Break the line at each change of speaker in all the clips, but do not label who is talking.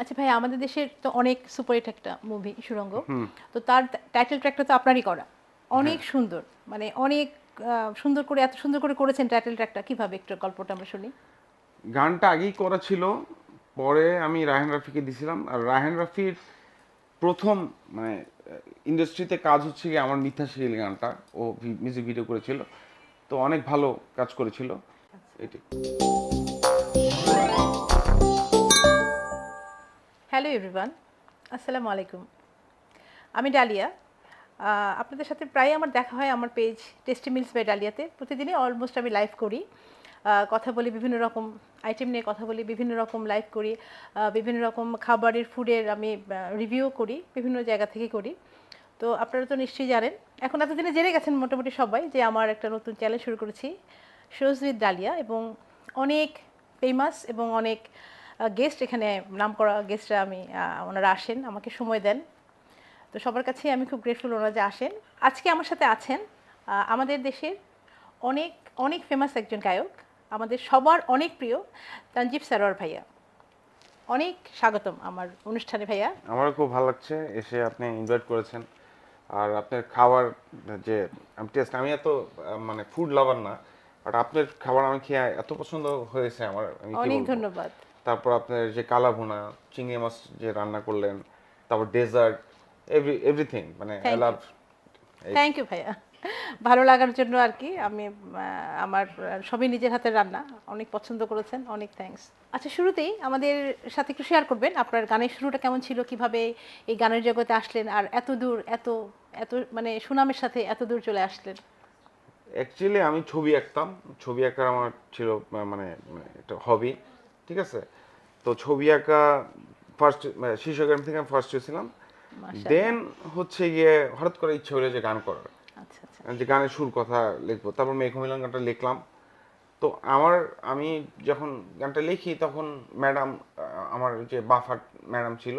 আচ্ছা ভাই আমাদের দেশের তো অনেক সুপারহিট একটা মুভি সুরঙ্গ তো তার টাইটেল ট্র্যাকটা তো আপনারই করা। অনেক সুন্দর। মানে অনেক সুন্দর করে এত সুন্দর করে করেছেন টাইটেল ট্র্যাকটা কীভাবে একটু গল্পটা আমরা শুনি?
গানটা আগেই করা ছিল। পরে আমি রাহেন রাফিকে দিছিলাম। আর রাহেন রাফির প্রথম মানে ইন্ডাস্ট্রিতে কাজ হচ্ছে কি আমার মিথ্যা শিল গানটা। ও মিউজিক ভিডিও করেছিল। তো অনেক ভালো কাজ করেছিল। এটি।
হ্যালো এভরিওয়ান আসসালামু আলাইকুম আমি ডালিয়া। আপনাদের সাথে প্রায় আমার দেখা হয় আমার পেজ টেস্টি মিলস বাই ডালিয়াতে। প্রতিদিনই অলমোস্ট আমি লাইভ করি। কথা বলি বিভিন্ন রকম আইটেম নিয়ে কথা বলি, বিভিন্ন রকম লাইভ করি। বিভিন্ন রকম খাবারের ফুডের আমি রিভিউ করি, বিভিন্ন জায়গা থেকে করি। তো আপনারা তো নিশ্চয়ই জানেন। এখন এতদিনে জেনে গেছেন মোটামুটি সবাই যে আমার একটা নতুন চ্যানেল শুরু করেছি শোজ ডালিয়া এবং অনেক ফেমাস এবং অনেক গেস্ট এখানে নাম করা গেস্টরা আমি ওনারা আসেন আমাকে সময় দেন। তো সবার কাছেই আমি খুব গ্রেটফুল ওনারা যে আসেন। আজকে আমার সাথে আছেন আমাদের দেশের অনেক অনেক ফেমাস একজন গায়ক আমাদের সবার অনেক প্রিয় তানজিব সারোয়ার ভাইয়া। অনেক স্বাগতম আমার অনুষ্ঠানে ভাইয়া।
আমারও খুব ভালো লাগছে এসে আপনি ইনভাইট করেছেন। আর আপনার খাবার যে টেস্ট আমি এত মানে ফুড লাভার না বাট আপনার খাবার আমি খেয়ে এত পছন্দ হয়েছে আমার
অনেক ধন্যবাদ।
তারপর আপনার যে কালা ভুনা চিংড়ি মাছ যে রান্না করলেন তারপর ডেজার্ট এভরি এভরিথিং মানে আই লাভ
থ্যাংক ইউ ভাইয়া। ভালো লাগার জন্য আর কি আমি আমার সবই নিজের হাতের রান্না অনেক পছন্দ করেছেন অনেক থ্যাঙ্কস আচ্ছা শুরুতেই আমাদের সাথে একটু শেয়ার করবেন আপনার গানের শুরুটা কেমন ছিল কীভাবে এই গানের জগতে আসলেন আর এত দূর এত এত মানে সুনামের সাথে এত দূর চলে আসলেন?
অ্যাকচুয়ালি আমি ছবি আঁকতাম ছবি আঁকার আমার ছিল মানে মানে একটা হবি ঠিক আছে? তো ছবি আঁকা ফার্স্ট শিশু একাডেমি থেকে আমি ফার্স্ট হয়েছিলাম। দেন হচ্ছে গিয়ে হঠাৎ করে ইচ্ছে হলো যে গান করার।
আচ্ছা আচ্ছা।
যে গানের সুর কথা লিখব। তারপর মেঘমিলন গানটা লিখলাম। তো আমার আমি যখন গানটা লিখি তখন ম্যাডাম আমার যে বাফাট ম্যাডাম ছিল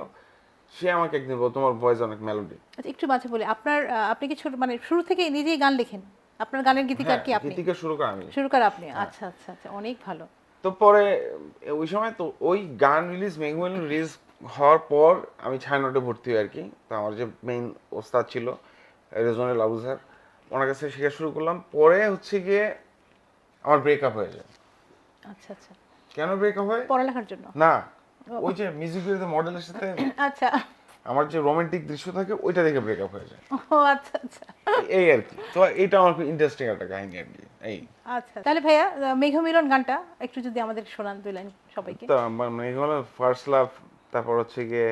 সে আমাকে একদিন বলতো তোমার ভয়েস অনেক মেলোডি
আচ্ছা একটু মাঝে বলি। আপনার আপনি কি ছোট মানে শুরু থেকে নিজেই গান লেখেন? আপনার গানের গীতিকার কি আপনি?
গীতিকা শুরু করা আমি।
শুরু করা আপনি আচ্ছা আচ্ছা আচ্ছা অনেক ভালো।
তো পরে ওই সময় তো ওই গান রিলিজ মেঘমিলন রিলিজ হওয়ার পর আমি ছায়ানটে ভর্তি হই আর কি তো আমার যে মেইন ওস্তাদ ছিল রেজনের লাবু স্যার ওনার কাছে শেখা শুরু করলাম। পরে হচ্ছে গিয়ে আমার ব্রেকআপ হয়ে যায়।
আচ্ছা আচ্ছা।
কেন ব্রেকআপ হয়?
পড়ালেখার জন্য?
না। ওই যে মিউজিক ভিডিওতে মডেলের সাথে
আচ্ছা।
আমার যে রোমান্টিক দৃশ্য থাকে ওইটা দেখে ব্রেকআপ হয়ে যায়।
ও আচ্ছা আচ্ছা।
এই আর কি। তো এটা আমার খুব ইন্টারেস্টিং একটা কাহিনী আর কি এই।
আচ্ছা তাহলে ভাইয়া মেঘমিলন গানটা একটু যদি আমাদের শোনান দুই লাইন সবাইকে।
তো মানে এগুলো ফার্স্ট লাভ তারপর হচ্ছে গিয়ে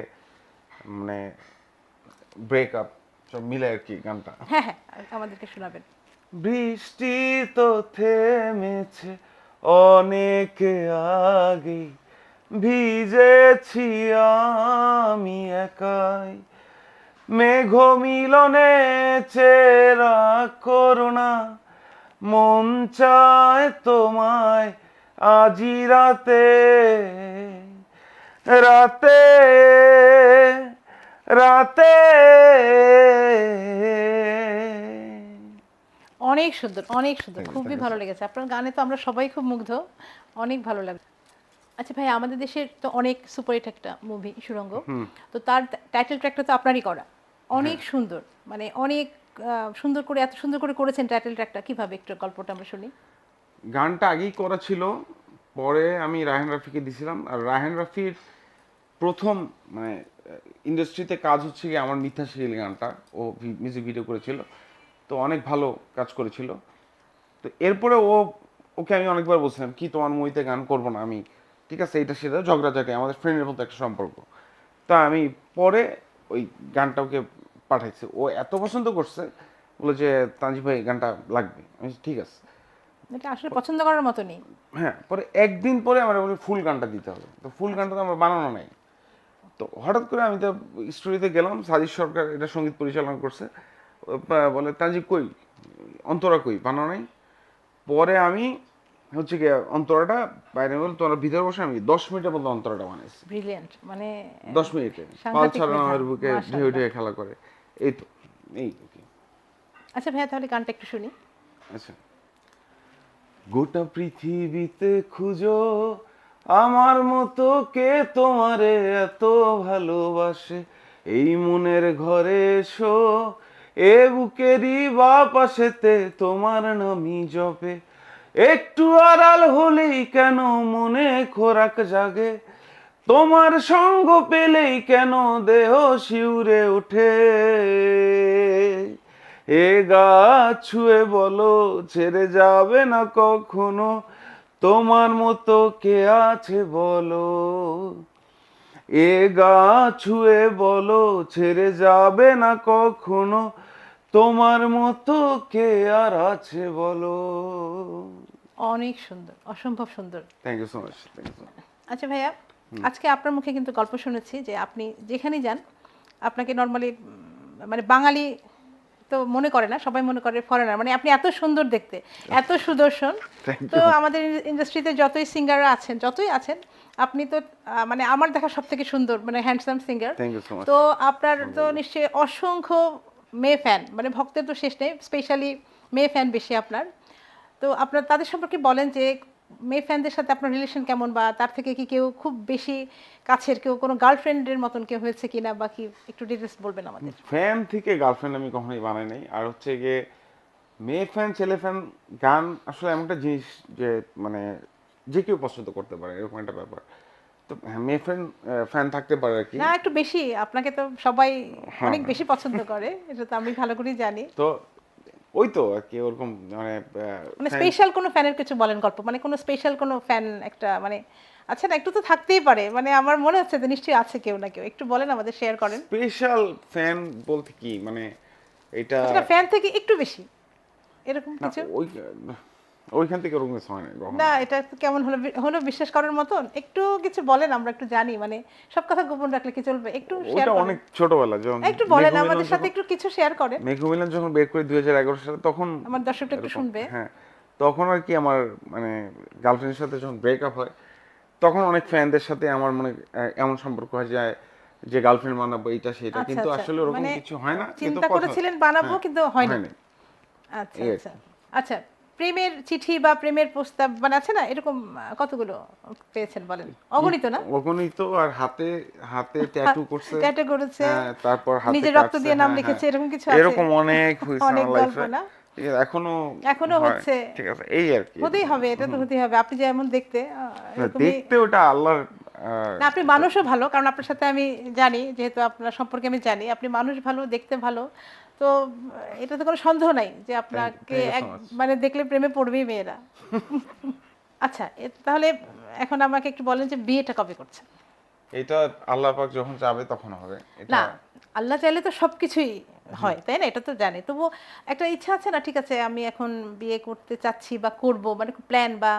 মানে ব্রেকআপ সব মিলে আর কি গানটা।
হ্যাঁ হ্যাঁ আমাদেরকে শোনাবেন।
বৃষ্টি তো থেমেছে অনেক আগে ভিজেছি আমি একাই। মেঘ মিলনে চেরা করোনা। মন চায় তোমায় আজি রাতে। রাতে রাতে।
অনেক সুন্দর অনেক সুন্দর। খুবই ভালো লেগেছে। আপনার গানে তো আমরা সবাই খুব মুগ্ধ। অনেক ভালো লাগে আচ্ছা ভাই আমাদের দেশের তো অনেক সুপারহিট একটা মুভি সুরঙ্গ তো তার টাইটেল ট্র্যাকটা তো আপনারই করা। অনেক সুন্দর। মানে অনেক সুন্দর করে এত সুন্দর করে করেছেন টাইটেল ট্র্যাকটা কীভাবে একটু গল্পটা আমরা শুনি?
গানটা আগেই করা ছিল। পরে আমি রাহেন রাফিকে দিছিলাম। আর রাহেন রাফির প্রথম মানে ইন্ডাস্ট্রিতে কাজ হচ্ছে কি আমার মিথ্যা শিল গানটা। ও মিউজিক ভিডিও করেছিল। তো অনেক ভালো কাজ করেছিল। তো এরপরে ও ওকে আমি অনেকবার বলছিলাম কি তোমার মুভিতে গান করব না আমি? ঠিক আছে এটা সেটা ঝগড়াঝাটি আমাদের ফ্রেন্ডের মতো একটা সম্পর্ক। তা আমি পরে ওই গানটা ওকে পাঠাইছি। ও এত পছন্দ করছে বলে যে তানজি ভাই গানটা লাগবে। আমি ঠিক আছে।
এটা আসলে পছন্দ করার মতো নেই।
হ্যাঁ পরে একদিন পরে আমার বলি ফুল গানটা দিতে হবে। তো ফুল গানটা তো আমার বানানো নাই। তো হঠাৎ করে আমি তো স্টুডিওতে গেলাম সাজিদ সরকার এটা সংগীত পরিচালনা করছে। বলে তাজি কই? অন্তরা কই? বানানো নাই? পরে আমি হচ্ছে কি অন্তরাটা বাইরে বলে তোমার ভিতরে বসে আমি দশ মিনিটের মধ্যে অন্তরাটা বানাইছি।
ব্রিলিয়েন্ট মানে
দশ মিনিটে পাল
সাংঘাতিক
ছাড়ানো
মেধা,
বুকে ঢেউ ঢেউ খেলা করে। এই তো এই
আচ্ছা ভাইয়া তাহলে গানটা একটু শুনি।
আচ্ছা। গোটা পৃথিবীতে খুঁজো আমার মতো কে তোমারে এত ভালোবাসে? এই মনের ঘরে এসো এ বুকেরই বা পাশেতে তোমার নামই জপে। একটু আড়াল হলেই কেন মনে খোরাক জাগে? তোমার সঙ্গ পেলেই কেন দেহ শিউরে ওঠে? এ গা ছুঁয়ে বলো, ছেড়ে যাবে না কখনো? তোমার মতো কে আছে বলো? এ গা ছুঁয়ে বলো, ছেড়ে যাবে না কখনো? তোমার মতো কে আর আছে বলো?
অনেক সুন্দর অসম্ভব সুন্দর।
থ্যাংক ইউ সো মাচ
আচ্ছা ভাইয়া আজকে আপনার মুখে কিন্তু গল্প শুনেছি যে আপনি যেখানেই যান আপনাকে নর্মালি মানে বাঙালি তো মনে করে না সবাই মনে করে ফরেনার মানে আপনি এত সুন্দর দেখতে এত সুদর্শন। তো আমাদের ইন্ডাস্ট্রিতে যতই সিঙ্গাররা আছেন যতই আছেন আপনি তো মানে আমার দেখা সব থেকে সুন্দর মানে হ্যান্ডসাম সিঙ্গার তো আপনার তো নিশ্চয়ই অসংখ্য মেয়ে ফ্যান মানে ভক্তের তো শেষ নেই স্পেশালি মেয়ে ফ্যান বেশি আপনার। তো আপনার তাদের সম্পর্কে বলেন যে মেয়ে ফ্যানদের সাথে আপনার রিলেশন কেমন বা তার থেকে কি কেউ খুব বেশি কাছের কেউ কোনো গার্লফ্রেন্ডের মতন কেউ হয়েছে কিনা বা কি একটু ডিটেলস বলবেন আমাদের?
ফ্যান থেকে গার্লফ্রেন্ড আমি কখনোই বানাই নাই। আর হচ্ছে গিয়ে মেয়ে ফ্যান ছেলে ফ্যান গান আসলে এমন একটা জিনিস যে মানে যে কেউ পছন্দ করতে পারে এরকম একটা ব্যাপার। তো হ্যাঁ, মেয়ে ফ্যান ফ্যান থাকতে পারে আর কি।
না একটু বেশি। আপনাকে তো সবাই অনেক বেশি পছন্দ করে এটা তো আমি ভালো করেই জানি।
তো ওই তো আর কি ওরকম মানে
মানে স্পেশাল কোনো ফ্যানের কিছু বলেন গল্প? মানে কোনো স্পেশাল কোনো ফ্যান একটা মানে আচ্ছা না একটু তো থাকতেই পারে। মানে আমার মনে হচ্ছে যে নিশ্চয়ই আছে কেউ না কেউ। একটু বলেন আমাদের শেয়ার করেন।
স্পেশাল ফ্যান বলতে কি? মানে এটা
আচ্ছা ফ্যান থেকে একটু বেশি। এরকম কিছু?
ওই ওইখান থেকে ওরকম কিছু হয় না
না এটা কেমন হলো হলো বিশ্বাস করার মতন? একটু কিছু বলেন আমরা একটু জানি মানে সব কথা গোপন রাখলে কি চলবে? একটু শেয়ার
ওটা
করেন।
অনেক ছোটবেলা যখন
একটু বলেন আমাদের সাথে একটু কিছু শেয়ার করেন।
মেঘ মিলন যখন বের করে দুই হাজার এগারো সালে তখন
আমার দর্শকটা একটু শুনবে।
হ্যাঁ তখন আর কি আমার মানে গার্লফ্রেন্ডের সাথে যখন ব্রেকআপ হয় তখন অনেক ফ্যানদের সাথে আমার মানে এমন সম্পর্ক হয় যায় যে গার্লফ্রেন্ড বানাবো এইটা সেটা
আচ্ছা,
কিন্তু
আচ্ছা।
আসলে ওরকম
মানে
কিছু হয় না কিন্তু
চিন্তা করেছিলেন বানাবো
হ্যাঁ,
কিন্তু হয়নি
হয়নি।
আচ্ছা
এই
আচ্ছা। আচ্ছা প্রেমের চিঠি বা প্রেমের প্রস্তাব মানে আছে না? এরকম কতগুলো পেয়েছেন বলেন? অগণিত না?
অগণিত আর হাতে হাতে ট্যাটু করছে।
ট্যাটু করেছে।
হ্যাঁ, তারপর হাতে
নিজের রক্ত দিয়ে নাম
হ্যাঁ,
লিখেছে
হ্যাঁ।
এরকম কিছু আছে?
এরকম অনেক হয়েছে
অনেক গল্প না? এখনও
এখনও
হচ্ছে।
ঠিক আছে এই আর কি।
হতেই হবে এটা তো হতেই হবে। আপনি যেমন দেখতে
দেখতে ওটা আল্লাহর
না আপনি মানুষও ভালো কারণ আপনার সাথে আমি জানি যেহেতু আপনার সম্পর্কে আমি জানি আপনি মানুষ ভালো দেখতে ভালো তো আহ, এটা তো কোনো সন্দেহ নাই যে আপনাকে এক মানে দেখলে প্রেমে পড়বেই মেয়েরা। আচ্ছা তাহলে এখন আমাকে একটু বলেন যে বিয়েটা কবে করছেন?
এটা আল্লাহ পাক যখন চাবে তখন হবে। এটা
না আল্লাহ চাইলে তো সবকিছুই হয় তাই না? এটা তো জানি। তবু একটা ইচ্ছা আছে না ঠিক আছে আমি এখন বিয়ে করতে চাচ্ছি বা করব মানে প্ল্যান বা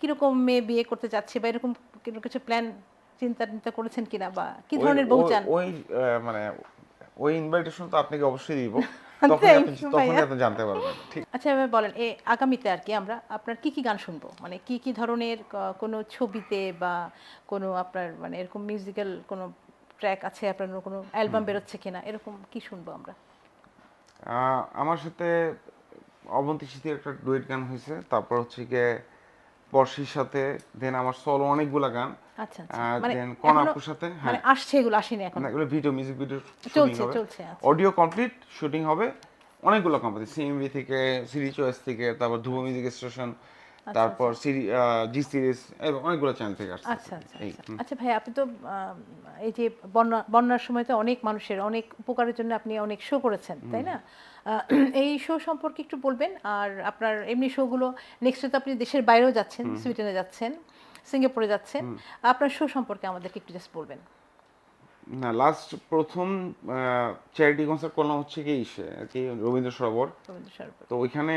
কীরকম মেয়ে বিয়ে করতে চাচ্ছি বা এরকম কিছু প্ল্যান চিন্তা চিন্তা করেছেন কিনা বা কি ধরনের বউ চান?
ওই মানে ওই ইনভাইটেশন তো আপনাকে অবশ্যই দিব। তখন আপনি আপনি জানতে পারবেন ঠিক?
আচ্ছা এবার বলেন এ আগামীতে আর কি আমরা আপনার কি কি গান শুনব? মানে কি কি ধরনের কোনো ছবিতে বা কোনো আপনার মানে এরকম মিউজিক্যাল কোনো ট্র্যাক আছে আপনার কোনো অ্যালবাম বেরোচ্ছে কিনা? এরকম কি শুনব আমরা?
আমার সাথে অবন্তী স্মৃতির একটা ডুয়েট গান হয়েছে। তারপর হচ্ছে গিয়ে বর্ষির সাথে দেন আমার সলো অনেকগুলা গান
আচ্ছা আচ্ছা। মানে
দেন কনাপুর সাথে
মানে
হ্যাঁ।
আসছে এগুলো আসেনি এখন?
এগুলো ভিডিও মিউজিক ভিডিও
চলছে, চলছে, আচ্ছা।
অডিও কমপ্লিট শুটিং হবে। অনেকগুলো কোম্পানি সিএমভি থেকে সিরি চয়েস থেকে তারপর মিউজিক স্টেশন তারপর সিরি জি সিরিজ এবং অনেকগুলো চ্যানেল থেকে আসছে।
আচ্ছা আচ্ছা আচ্ছা। ভাই আপনি তো এই যে বন্যা বন্যার সময় তো অনেক মানুষের অনেক উপকারের জন্য আপনি অনেক শো করেছেন তাই না? এই শো সম্পর্কে একটু বলবেন। আর আপনার এমনি শোগুলো নেক্সট তো আপনি দেশের বাইরেও যাচ্ছেন সুইডেনে যাচ্ছেন সিঙ্গাপুরে যাচ্ছেন। আপনার শো সম্পর্কে আমাদেরকে একটু জাস্ট বলবেন।
না লাস্ট প্রথম চ্যারিটি কনসার্ট করলাম হচ্ছে কি ইসে কি রবীন্দ্র সরোবর। তো ওইখানে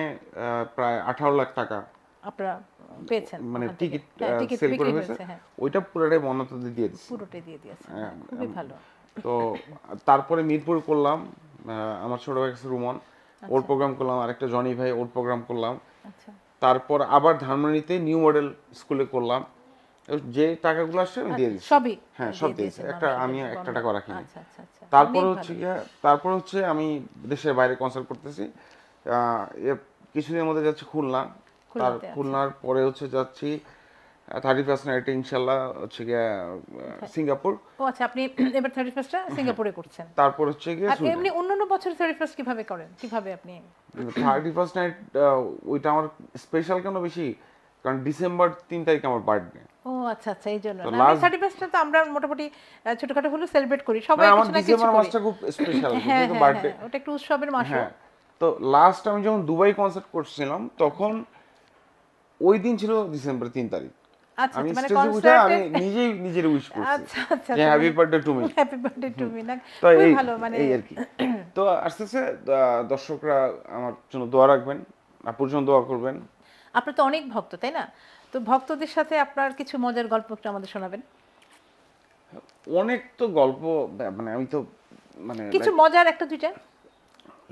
প্রায় আঠারো লাখ টাকা।
আপনারা পেয়েছেন
মানে টিকিট
হ্যাঁ,
সেল করে হয়েছে
হ্যাঁ।
ওইটা পুরোটাই বন্যাতে দিয়ে দিচ্ছি
পুরোটাই দিয়ে দিয়েছেন
হ্যাঁ,
খুবই ভালো।
তো তারপরে মিরপুর করলাম। আমার ছোট ভাই কাছে রুমন। ওর প্রোগ্রাম করলাম আরেকটা জনি ভাই ওর প্রোগ্রাম করলাম।
আচ্ছা।
তারপর আবার ধানমন্ডিতে নিউ মডেল স্কুলে করলাম। যে টাকাগুলো আসছে আমি দিয়ে দিচ্ছি।
সবই?
হ্যাঁ সব দিয়েছি। একটা আমি একটা টাকা রাখিনি।
আচ্ছা আচ্ছা আচ্ছা।
তারপরে হচ্ছে তারপর হচ্ছে আমি দেশের বাইরে কনসার্ট করতেছি। আহ, কিছুদিনের মধ্যে যাচ্ছি খুলনা। তার
আচ্ছা।
খুলনার পরে হচ্ছে যাচ্ছি থার্টি ফার্স্ট নাইটে ইনশাল্লাহ হচ্ছে গিয়ে সিঙ্গাপুর।
ও আচ্ছা আপনি এবার থার্টি ফার্স্টটা সিঙ্গাপুরে করছেন।
তারপর হচ্ছে গিয়ে
এমনি অন্যান্য বছর থার্টি ফার্স্ট কীভাবে করেন? কীভাবে আপনি?
থার্টি ফার্স্ট নাইট ওইটা আমার স্পেশাল কেন বেশি? কারণ ডিসেম্বর তিন তারিখ আমার বার্থডে
ও আচ্ছা আচ্ছা এই জন্য।
তো
না, থার্টি ফার্স্টটা তো আমরা মোটামুটি ছোটখাটো হলেও সেলিব্রেট করি। সবাই কিছু না কিছু
মাসটা খুব স্পেশাল
হ্যাঁ হ্যাঁ
বার্থডে
হ্যাঁ, ওটা একটু উৎসবের মাস
হ্যাঁ তো লাস্ট আমি যখন দুবাই কনসার্ট করছিলাম তখন ওই দিন ছিল ডিসেম্বর তিন তারিখ। আমি
আচ্ছা, মানে
স্টেজে উঠে আমি নিজেই নিজের উইশ করছি।
আচ্ছা
যে happy birthday to me
happy birthday to me না খুবই ভালো মানে
এই আর কি। তো আস্তে আস্তে দর্শকরা আমার জন্য দোয়া রাখবেন আপুর জন্য দোয়া করবেন।
আপনার তো অনেক ভক্ত তাই না? তো ভক্তদের সাথে আপনার কিছু মজার গল্প একটু আমাদের শোনাবেন।
অনেক তো গল্প মানে আমি তো মানে
কিছু মজার একটা দুইটা?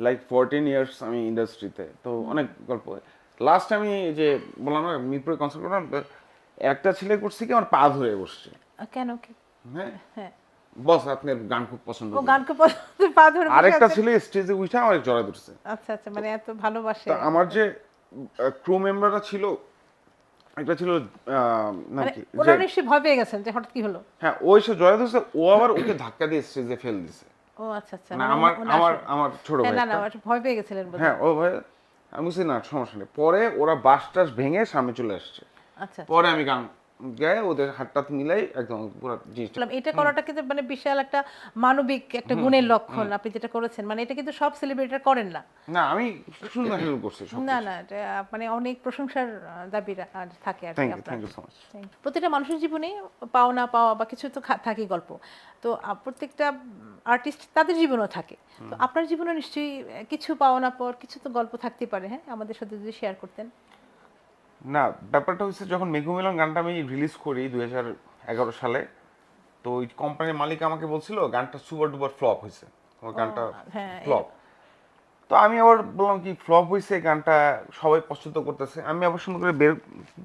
লাইক ফোরটিন ইয়ার্স আমি ইন্ডাস্ট্রিতে তো অনেক গল্প। লাস্ট আমি যে বললাম না মিরপুরে কনসার্ট করলাম একটা ছেলে করছে কি আমার পা ধরে বসছে।
কেন কি?
হ্যাঁ।
হ্যাঁ।
বস আপনার গান খুব পছন্দ
ও
করি।
গানকে পছন্দ পা ধরে
আরেকটা ছেলে স্টেজে উঠে আমার জড়া ধরছে।
আচ্ছা আচ্ছা মানে এত ভালোবাসে।
আমার যে ক্রু মেম্বাররা ছিল একটা ছিল নাম
মানে
কি?
ওনারা নিশ্চয়ই ভয় পেয়ে গেছেন যে হঠাৎ কি হলো?
হ্যাঁ ওই সে জড়া ধরছে ও আবার ওকে ধাক্কা দিয়ে স্টেজে ফেল দিছে।
ও আচ্ছা আচ্ছা
মানে
মানে
আমার আমার আমার ছোট
হ্যাঁ,
ভাই
না না
একটা।
ভয় পেয়ে গেছিলেন।
হ্যাঁ ও ভাই আমি বলছি না সমস্যা নেই। পরে ওরা বাস টাস ভেঙে সামনে চলে আসছে। পরে আমি গান গায়ে ওদের হাত টাত মিলাই একদম পুরো জিনিসটা
এটা করাটা কিন্তু মানে বিশাল একটা মানবিক একটা গুণের লক্ষণ আপনি যেটা করেছেন। মানে এটা কিন্তু সব সেলিব্রেটার করেন না।
না আমি সুন্দর হ্যান্ডেল করছি সব
না না মানে অনেক প্রশংসার দাবি থাকে আর কি
থ্যাংক ইউ সো মাচ
মানুষের জীবনে পাওয়া না পাওয়া বা কিছু তো থাকেই গল্প। তো প্রত্যেকটা আর্টিস্ট তাদের জীবনও থাকে। তো আপনার জীবনে নিশ্চয়ই কিছু পাওয়া না পাওয়ার কিছু তো গল্প থাকতেই পারে হ্যাঁ? আমাদের সাথে যদি শেয়ার করতেন।
না ব্যাপারটা হচ্ছে যখন মেঘু মিলন গানটা আমি রিলিজ করি দুই এগারো সালে তো ওই কোম্পানির মালিক আমাকে বলছিল গানটা সুপার ডুপার ফ্লপ হয়েছে। আমার গানটা
হ্যাঁ,
ফ্লপ তো আমি আবার বললাম কি ফ্লপ হয়েছে গানটা সবাই পছন্দ করতেছে। আমি আবার সুন্দর করে বের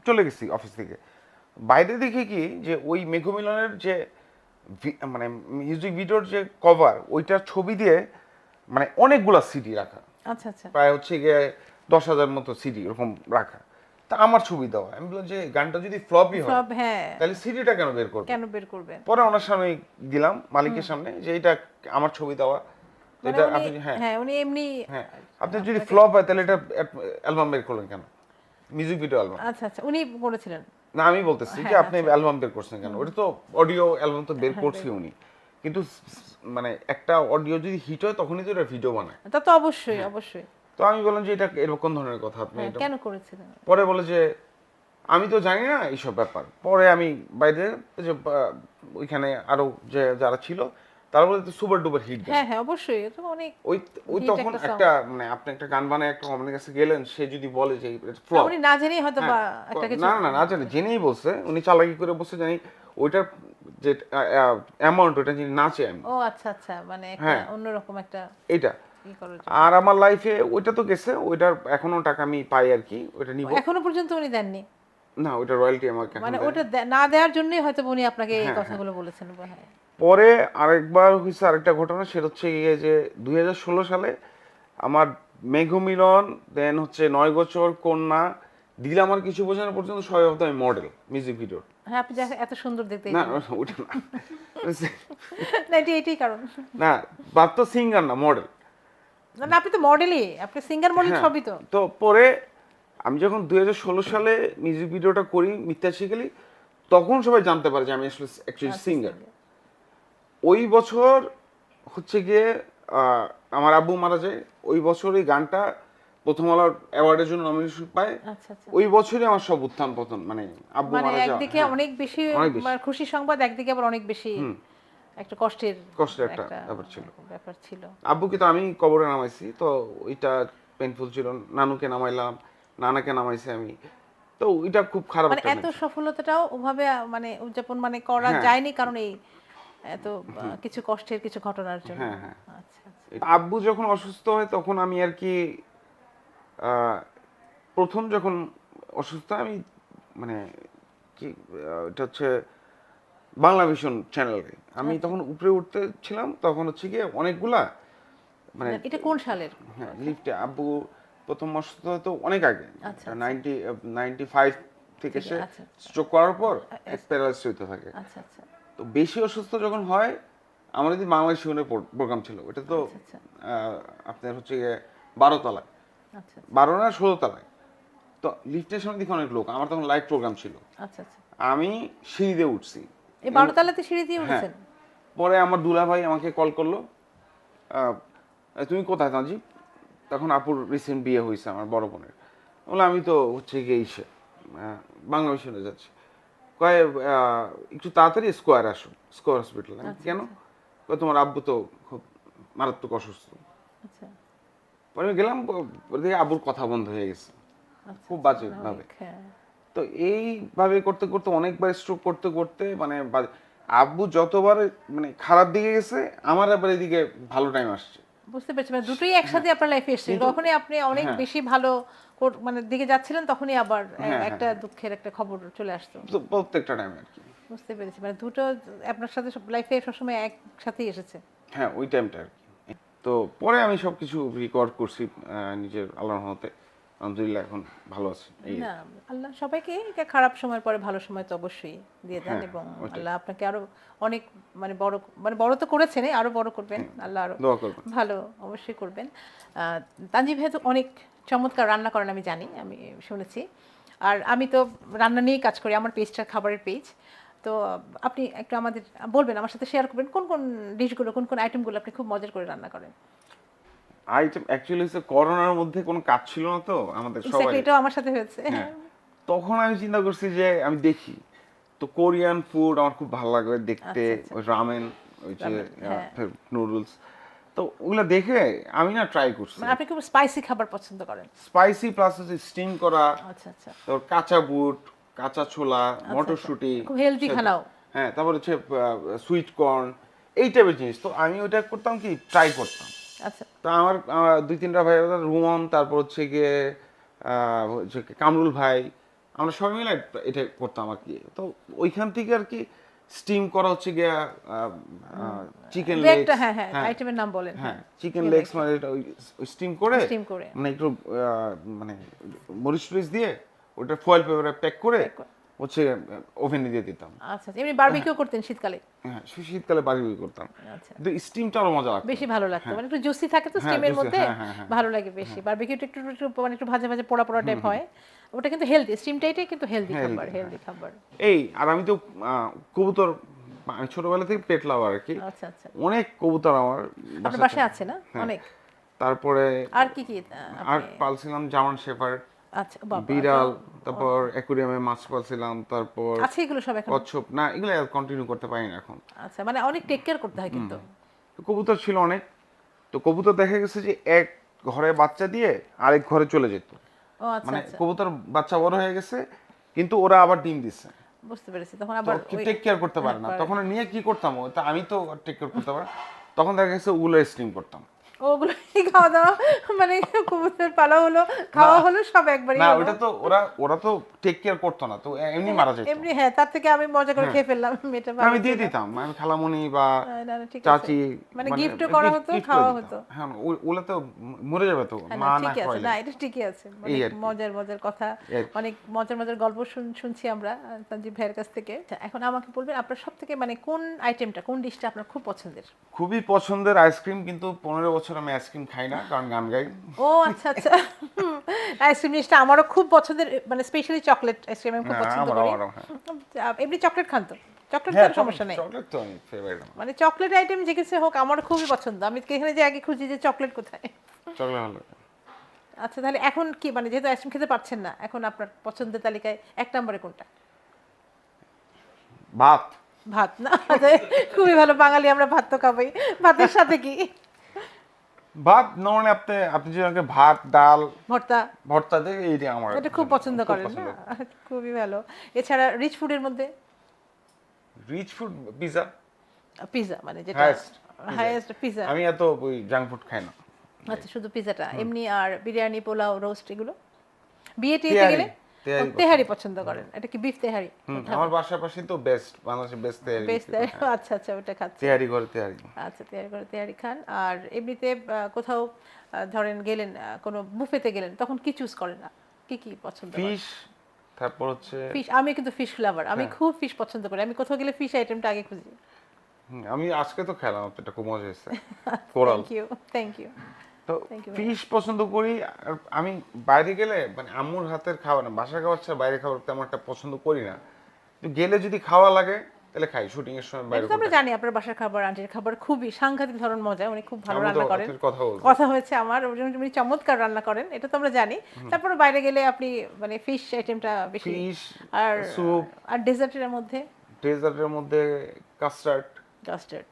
চলে গেছি অফিস থেকে। বাইরে দেখি কি যে ওই মেঘু মিলনের যে মানে মিউজিক ভিডিওর যে কভার ওইটার ছবি দিয়ে মানে অনেকগুলা সিডি রাখা।
আচ্ছা আচ্ছা।
প্রায় হচ্ছে গিয়ে দশ হাজার মতো সিডি এরকম রাখা। তা আমার ছবি দেওয়া আমি বললাম যে গানটা যদি ফ্লপই হয়
হ্যাঁ।
তাহলে সিডিটা কেন বের করব?
কেন বের করবেন
পরে ওনার সামনে দিলাম মালিকের সামনে যে এটা আমার ছবি দেওয়া।
মানে
এটা আপনি হ্যাঁ।
হ্যাঁ উনি এমনি
হ্যাঁ আপনি যদি ফ্লপ হয় তাহলে এটা অ্যালবাম বের করলেন কেন? মিউজিক ভিডিও অ্যালবাম
আচ্ছা আচ্ছা উনি করেছিলেন
না আমি বলতেছি
হ্যাঁ,
যে আপনি অ্যালবাম বের করছেন কেন? ওটা তো অডিও অ্যালবাম তো
হ্যাঁ,
বের করছি উনি। কিন্তু মানে একটা অডিও যদি হিট হয় তখনই তো এটা ভিডিও বানায়।
তা তো অবশ্যই অবশ্যই।
তো আমি বললাম যে এটা এরকম ধরনের কথা আপনি
হ্যাঁ কেন করেছিলেন
পরে বলে যে আমি তো জানি না এইসব ব্যাপার পরে আমি বাইরে যে ওইখানে আরও যে যারা ছিল তারা বলে সুপার ডুপার হিট
হ্যাঁ হ্যাঁ অবশ্যই এটা অনেক
ওই ওই তখন
একটা
মানে আপনি একটা গান বানায় একটা কোম্পানির কাছে গেলেন সে যদি বলে যে ফ্লপ
উনি না জেনেই হয়তো বা একটা কিছু
হ্যাঁ। না না না জানি জেনেই বলছে উনি চালাকি করে বসে জানি ওইটার যে অ্যামাউন্ট ওটা যিনি নাচে আমি
ও আচ্ছা আচ্ছা মানে একটা
হ্যাঁ।
অন্যরকম একটা
এটা। আর আমার লাইফে ওইটা তো গেছে ওইটার এখনও টাকা আমি পাই আর কি ওইটা নিব।
এখনও পর্যন্ত উনি দেননি?
না ওইটা রয়্যালটি আমাকে
মানে। ওটা না দেওয়ার জন্যই হয়তো উনি আপনাকে
হ্যাঁ,
এই কথাগুলো বলেছেন হ্যাঁ।
পরে আরেকবার হয়েছে আরেকটা ঘটনা সেটা হচ্ছে গিয়ে যে দুই সালে আমার মেঘ মিলন দেন হচ্ছে নয় বছর কন্যা দিল আমার কিছু বোঝানো পর্যন্ত সবাই ভাবতো আমি মডেল মিউজিক ভিডিওর
হ্যাঁ আপনি এত সুন্দর দেখতে
না ওটা না।
না এটি এটাই কারণ।
না বাদ তো সিঙ্গার না মডেল
না আপনি তো মডেলই আপনি সিঙ্গার মডেল
হ্যাঁ।
সবই তো।
তো পরে আমি যখন দুই সালে মিউজিক ভিডিওটা করি মিথ্যা শিখালি তখন সবাই জানতে পারে যে আমি আসলে অ্যাকচুয়ালি সিঙ্গার ওই বছর হচ্ছে গিয়ে আমার আব্বু মারা যায় ওই বছর এই গানটা প্রথম আলোর অ্যাওয়ার্ডের জন্য নমিনেশন পায়।
আচ্ছা আচ্ছা।
ওই বছরই আমার সব উত্থান পতন মানে আব্বু
মানে
মারা যাওয়া
একদিকে
হ্যাঁ,
অনেক বেশি মানে খুশি সংবাদ একদিকে আবার অনেক বেশি একটা কষ্টের
কষ্টের একটা ব্যাপার ছিল।
ব্যাপার ছিল
আব্বুকে তো আমি কবরে নামাইছি তো ওইটা পেনফুল ছিল নানুকে নামাইলাম নানাকে নামাইছি আমি তো ওইটা খুব খারাপ
মানে এত সফলতাটাও ওভাবে মানে উদযাপন মানে করা
হ্যাঁ।
যায়নি কারণ এই এত কিছু কষ্টের কিছু ঘটনার জন্য
হ্যাঁ, হ্যাঁ।
আচ্ছা আচ্ছা।
আব্বু যখন অসুস্থ হয় তখন আমি আর কি আহ, প্রথম যখন অসুস্থ আমি মানে কি এটা হচ্ছে বাংলা ভিশন চ্যানেলে আমি
আচ্ছা।
তখন উপরে উঠতে ছিলাম তখন হচ্ছে গিয়ে অনেকগুলা মানে
এটা কোন সালের?
হ্যাঁ লিফটে আব্বু প্রথম অসুস্থ হয় তো অনেক আগে।
আচ্ছা,
নাইনটি নাইনটি ফাইভ থেকে সে
আচ্ছা।
স্ট্রোক করার পর প্যারালাইসিস হইতে থাকে।
আচ্ছা আচ্ছা।
তো বেশি অসুস্থ যখন হয় আমার যদি বাংলাদেশ জীবনের প্রোগ্রাম ছিল এটা তো
আচ্ছা,
আপনার হচ্ছে গিয়ে বারো তলায়।
আচ্ছা
বারো না ষোলো তলায়। তো লিফটের সময় দেখি অনেক লোক। আমার তখন লাইভ প্রোগ্রাম ছিল।
আচ্ছা আচ্ছা।
আমি সিঁড়ি দিয়ে উঠছি।
এই বারোতলাতে সিঁড়ি দিয়ে
হ্যাঁ।
উঠেছেন
পরে আমার দুলা ভাই আমাকে কল করল। তুমি কোথায় তাজি তখন আপুর রিসেন্ট বিয়ে হয়েছে আমার বড় বোনের। বলে আমি তো হচ্ছে গিয়ে ইসে আহ, বাংলা মিশনে যাচ্ছি। কয়ে একটু তাড়াতাড়ি স্কোয়ার আসো স্কোয়ার হসপিটাল কেন? কয় তোমার আব্বু তো খুব মারাত্মক অসুস্থ।
আচ্ছা।
পরে গেলাম দেখি আব্বুর কথা বন্ধ হয়ে গেছে।
আচ্ছা
খুব বাজে ভাবে।
হ্যাঁ।
তো এইভাবে করতে করতে অনেকবার স্ট্রোক করতে করতে মানে আব্বু যতবার মানে খারাপ দিকে গেছে আমার আবার এদিকে ভালো টাইম আসছে।
বুঝতে পারছি মানে দুটোই একসাথে আপনার লাইফে এসেছে। যখনই আপনি অনেক
হ্যাঁ।
বেশি ভালো মানে দিকে যাচ্ছিলেন তখনই আবার
হ্যাঁ,
একটা দুঃখের একটা খবর চলে আসতো।
প্রত্যেকটা টাইম আর কি।
বুঝতে পেরেছি মানে দুটো আপনার সাথে সব লাইফে সবসময় একসাথেই এসেছে।
হ্যাঁ ওই টাইমটা আর কি। তো পরে আমি সবকিছু রেকর্ড করছি নিজের আল্লাহর রহমতে। আলহামদুলিল্লাহ এখন ভালো আছি।
না আল্লাহ সবাইকে এটা খারাপ সময়ের পরে ভালো সময় তো অবশ্যই দিয়ে দেন
হ্যাঁ,
এবং আল্লাহ আপনাকে আরও অনেক মানে বড় মানে বড় তো করেছেন আরও বড় করবেন। আল্লাহ
আরও
ভালো অবশ্যই করবেন। তানজিব ভাই তো অনেক চমৎকার রান্না করেন আমি জানি আমি শুনেছি। আর আমি তো রান্না নিয়েই কাজ করি আমার পেজটা খাবারের পেজ। তো আপনি একটু আমাদের বলবেন আমার সাথে শেয়ার করবেন কোন কোন ডিশগুলো কোন কোন আইটেমগুলো আপনি খুব মজার করে রান্না করেন?
আইটেম অ্যাকচুয়ালি হচ্ছে করোনার মধ্যে কোনো কাজ ছিল না তো আমাদের সবাই
এটাও আমার সাথে হয়েছে।
হ্যাঁ। তখন আমি চিন্তা করছি যে আমি দেখি। তো কোরিয়ান ফুড আমার খুব ভালো লাগে দেখতে।
আচ্ছা,
ওই রামেন ওই যে
হ্যাঁ।
নুডলস তো ওগুলো দেখে আমি না ট্রাই করছি।
মানে আপনি খুব স্পাইসি খাবার পছন্দ করেন।
স্পাইসি প্লাস হচ্ছে স্টিম করা।
আচ্ছা আচ্ছা।
তারপর কাঁচা বুট কাঁচা ছোলা মটরশুটি।
খুব
সে-
খানাও।
হ্যাঁ তারপর হচ্ছে সুইট কর্ন এই টাইপের জিনিস। তো আমি ওটা করতাম কি ট্রাই করতাম।
আচ্ছা।
তো আমার দুই তিনটা ভাই রুমন তারপর হচ্ছে গিয়ে হচ্ছে কামরুল ভাই আমরা সবাই মিলে এটা করতাম আর কি। তো ওইখান থেকে আর কি স্টিম করা হচ্ছে গিয়ে চিকেন লেগ
হ্যাঁ হ্যাঁ আইটেমের নাম বলেন।
হ্যাঁ চিকেন লেগস মানে এটা ওই স্টিম করে
Steam করে।
মানে একটু মানে মরিচ টরিচ দিয়ে ওটা ফয়েল পেপারে প্যাক করে। হচ্ছে ওভেনে দিয়ে দিতাম।
আচ্ছা আচ্ছা। এমনি বারবিকিউ করতেন শীতকালে?
হ্যাঁ শীতকালে বাড়ি করতাম।
আচ্ছা।
কিন্তু স্টিমটা আরও মজা লাগতো।
বেশি ভালো লাগতো। মানে একটু জুসি থাকে তো
হ্যাঁ,
স্টিমের মধ্যে?
হ্যাঁ, হ্যাঁ, হ্যাঁ।
ভালো লাগে বেশি। বারবিকিউটা একটু একটু মানে একটু ভাজা ভাজা পোড়া পোড়া টাইপ হয়। ওটা কিন্তু হেলদি স্টিমটাইটাই কিন্তু হেলদি খাবার হেলদি খাবার।
এই আর আমি তো কবুতর আমি ছোটবেলা থেকে পেট লাভার আর কি।
আচ্ছা আচ্ছা।
অনেক কবুতর আমার
আপনার
বাসায়
আছে না?
হ্যাঁ।
অনেক?
তারপরে
আর কি কি
আর পালছিলাম জার্মান শেফার্ড
আচ্ছা
বিড়াল তারপর অ্যাকুরিয়ামে মাছ পালছিলাম তারপর
আছে এগুলো সব এখন
কচ্ছপ না এগুলো কন্টিনিউ করতে পারি না এখন।
আচ্ছা মানে অনেক টেক কেয়ার করতে হয় কিন্তু।
তো কবুতর ছিল অনেক। তো কবুতর দেখা গেছে যে এক ঘরে বাচ্চা দিয়ে আরেক ঘরে চলে যেত।
আচ্ছা
মানে
আচ্ছা।
কবুতর বাচ্চা বড় হয়ে গেছে কিন্তু ওরা আবার ডিম দিচ্ছে
বুঝতে পেরেছি তখন আবার
টেক কেয়ার করতে পারে না? তখন নিয়ে কি করতাম? আমি তো টেক কেয়ার করতে পারি তখন দেখা গেছে উলের স্টিম করতাম।
ওগুলো খাওয়া দাওয়া মানে পালা হলো খাওয়া হলো সব একবারই
না ওটা তো ওরা ওরা তো টেক কেয়ার করতো না তো এমনি মারা যেত।
এমনি হ্যাঁ তার থেকে আমি মজা করে খেয়ে ফেললাম
আমি দিয়ে দিতাম আমি খালামণি বা
হ্যাঁ।
চাচি
মানে gift করা হতো, খাওয়া হতো।
হ্যাঁ ওগুলো তো মরে যাবে তো
হ্যাঁ,
মা
না,
না
আছে। না এটা ঠিকই আছে। মজার মজার কথা। অনেক মজার মজার গল্প শুন- শুনছি আমরা সঞ্জীব ভাইয়ের কাছ থেকে। আচ্ছা, এখন আমাকে বলবেন আপনার সব থেকে মানে কোন আইটেমটা কোন ডিশটা আপনার খুব পছন্দের?
খুবই পছন্দের আইসক্রিম কিন্তু পনেরো বছর আমি আইসক্রিম খাই না কারণ গান গাই।
ও আচ্ছা আচ্ছা। আইসক্রিম জিনিসটা আমারও খুব পছন্দের মানে স্পেশালি চকলেট আইসক্রিম আমি খুব
হ্যাঁ,
পছন্দ করি।
হ্যাঁ।
এমনি চকলেট খান তো? চকলেট
হ্যাঁ
তো সমস্যা নেই।
চকলেট তো আমি ফেভারিট
মানে চকলেট আইটেম যে কিছু হোক আমার খুবই পছন্দ। আমি এখানে যে আগে খুঁজি যে চকলেট কোথায়।
চকলেট ভালো
আচ্ছা তাহলে এখন কি মানে যেহেতু আইসক্রিম খেতে পারছেন না এখন আপনার পছন্দের তালিকায় এক নম্বরে কোনটা?
ভাত।
ভাত না? আচ্ছা, খুবই ভালো। বাঙালি আমরা ভাত তো খাবোই। ভাতের সাথে কি?
ভাত নর্মালি আপনি আপনি আমাকে ভাত ডাল
ভর্তা।
ভর্তা দিয়ে এইটা আমার
এটা খুব পছন্দ করেন না খুবই ভালো। এছাড়া রিচ ফুডের মধ্যে?
রিচ ফুড পিজা
পিজা মানে যেটা। হাইয়েস্ট পিজা
আমি এত ওই জাঙ্ক ফুড খাই না।
আচ্ছা শুধু পিজাটা এমনি আর বিরিয়ানি পোলাও রোস্ট এগুলো? বিয়ে টিয়েতে গেলে?
তেহারি
পছন্দ। করেন। এটা কি বিফ তেহারি?
আমার বাসার পাশে তো বেস্ট বাংলাদেশের বেস্ট তেহারি বিক্রি
আচ্ছা আচ্ছা ওটা খাচ্ছি।
তেহারি ঘরে তেহারি।
আচ্ছা তৈরি করে তৈরি খান। আর এমনিতে কোথাও ধরেন গেলেন কোনো বুফেতে গেলেন তখন কি চুজ করেন? না কি কি পছন্দ
ফিশ তারপর হচ্ছে
ফিশ আমি কিন্তু ফিশ লাভার আমি
হ্যাঁ।
খুব ফিশ পছন্দ করি। আমি কোথাও গেলে ফিশ আইটেমটা আগে খুঁজি।
আমি আজকে তো খেলাম এটা খুব মজা হয়েছে।
থ্যাংক ইউ থ্যাংক ইউ
তো ফিশ পছন্দ করি আর আমি বাইরে গেলে মানে আম্মুর হাতের খাবার না বাসার খাবার ছাড়া বাইরে খাবার তেমন একটা পছন্দ করি না। গেলে যদি খাওয়া লাগে তাহলে খাই। শুটিং এর সময় বাইরে
আমরা জানি আপনার বাসার খাবার আন্টির খাবার খুবই সাংঘাতিক ধরন মজা উনি খুব ভালো রান্না করেন।
কথা।
কথা হয়েছে আমার উনি উনি চমৎকার রান্না করেন এটা তো আমরা জানি। তারপরে বাইরে গেলে আপনি মানে ফিশ আইটেমটা বেশি
ফিশ
আর
স্যুপ
আর ডেজার্টের মধ্যে?
ডেজার্টের মধ্যে কাস্টার্ড
কাস্টার্ড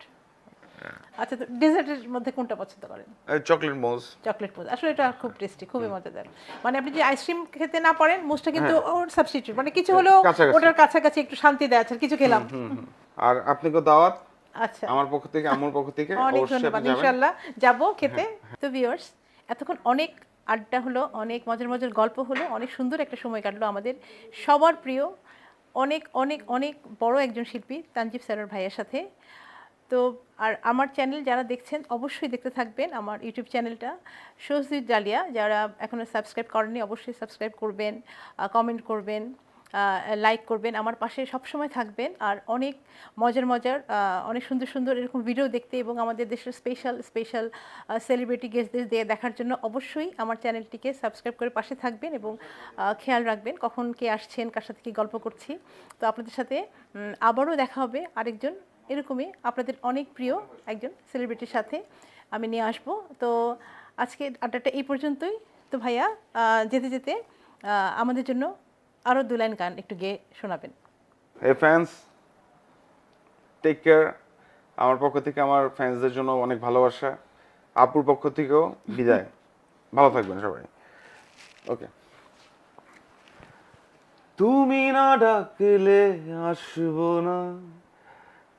আচ্ছা তো ডেজার্টের মধ্যে কোনটা পছন্দ করেন?
চকলেট মোজ।
চকলেট পোজ আসলে এটা খুব টেস্টি খুবই মজাদার। মানে আপনি যে আইসক্রিম খেতে না পারেন মোস্টটা কিন্তু ওর সাবস্টিটিউট মানে কিছু হলেও
হ্যাঁ।
ওটার কাছাকাছি একটু শান্তি দেয় আছে কিছু খেলাম।
আর আপনাকে দাওয়াত?
আচ্ছা।
আমার পক্ষ থেকে আম্মুর পক্ষ থেকে
অনেক ধন্যবাদ
আপনি
ইনশাল্লাহ যাব খেতে। তো ভিউয়ার্স এতক্ষণ অনেক আড্ডা হলো অনেক মজার মজার গল্প হলো অনেক সুন্দর একটা সময় কাটলো আমাদের। সবার প্রিয় অনেক অনেক অনেক বড় একজন শিল্পী তানজিব স্যারের ভাইয়ের সাথে। তো আর আমার চ্যানেল যারা দেখছেন, অবশ্যই দেখতে থাকবেন আমার ইউটিউব চ্যানেলটা সৌজিদ ডালিয়া যারা এখনও সাবস্ক্রাইব করেননি, অবশ্যই সাবস্ক্রাইব করবেন কমেন্ট করবেন লাইক করবেন। আমার পাশে সবসময় থাকবেন আর অনেক মজার মজার অনেক সুন্দর সুন্দর এরকম ভিডিও দেখতে এবং আমাদের দেশের স্পেশাল স্পেশাল সেলিব্রিটি গেস্টদের দিয়ে দেখার জন্য অবশ্যই আমার চ্যানেলটিকে সাবস্ক্রাইব করে পাশে থাকবেন এবং খেয়াল রাখবেন কখন কে আসছেন, কার সাথে কি গল্প করছি। তো আপনাদের সাথে আবারও দেখা হবে আরেকজন এরকমই আপনাদের অনেক প্রিয় একজন সেলিব্রিটির সাথে আমি নিয়ে আসব। তো আজকে আড্ডাটা এই পর্যন্তই। তো ভাইয়া যেতে যেতে আমাদের জন্য আরও দু লাইন গান একটু গেয়ে শোনাবেন।
হে ফ্যান্স টেক কেয়ার আমার পক্ষ থেকে আমার ফ্যান্সদের জন্য অনেক ভালোবাসা। আপুর পক্ষ থেকেও বিদায়। ভালো থাকবেন সবাই। ওকে তুমি না ডাকলে আসব না।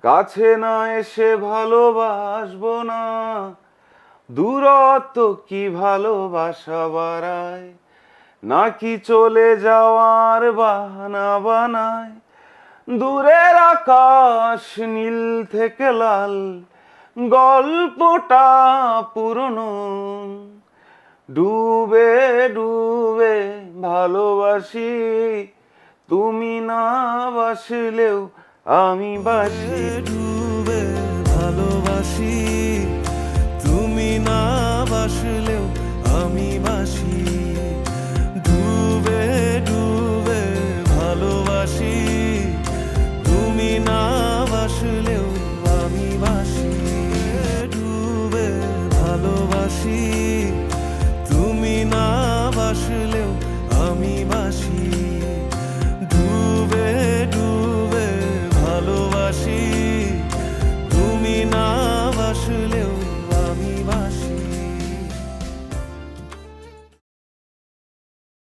কাছে না এসে ভালোবাসবো না। দূরত্ব কি ভালোবাসা বাড়ায়? নাকি চলে যাওয়ার বাহানা বানায়? দূরের আকাশ নীল থেকে লাল, গল্পটা পুরনো। ডুবে ডুবে ভালোবাসি, তুমি না বাসলেও আমি বাসি
ডুবে ভালোবাসি।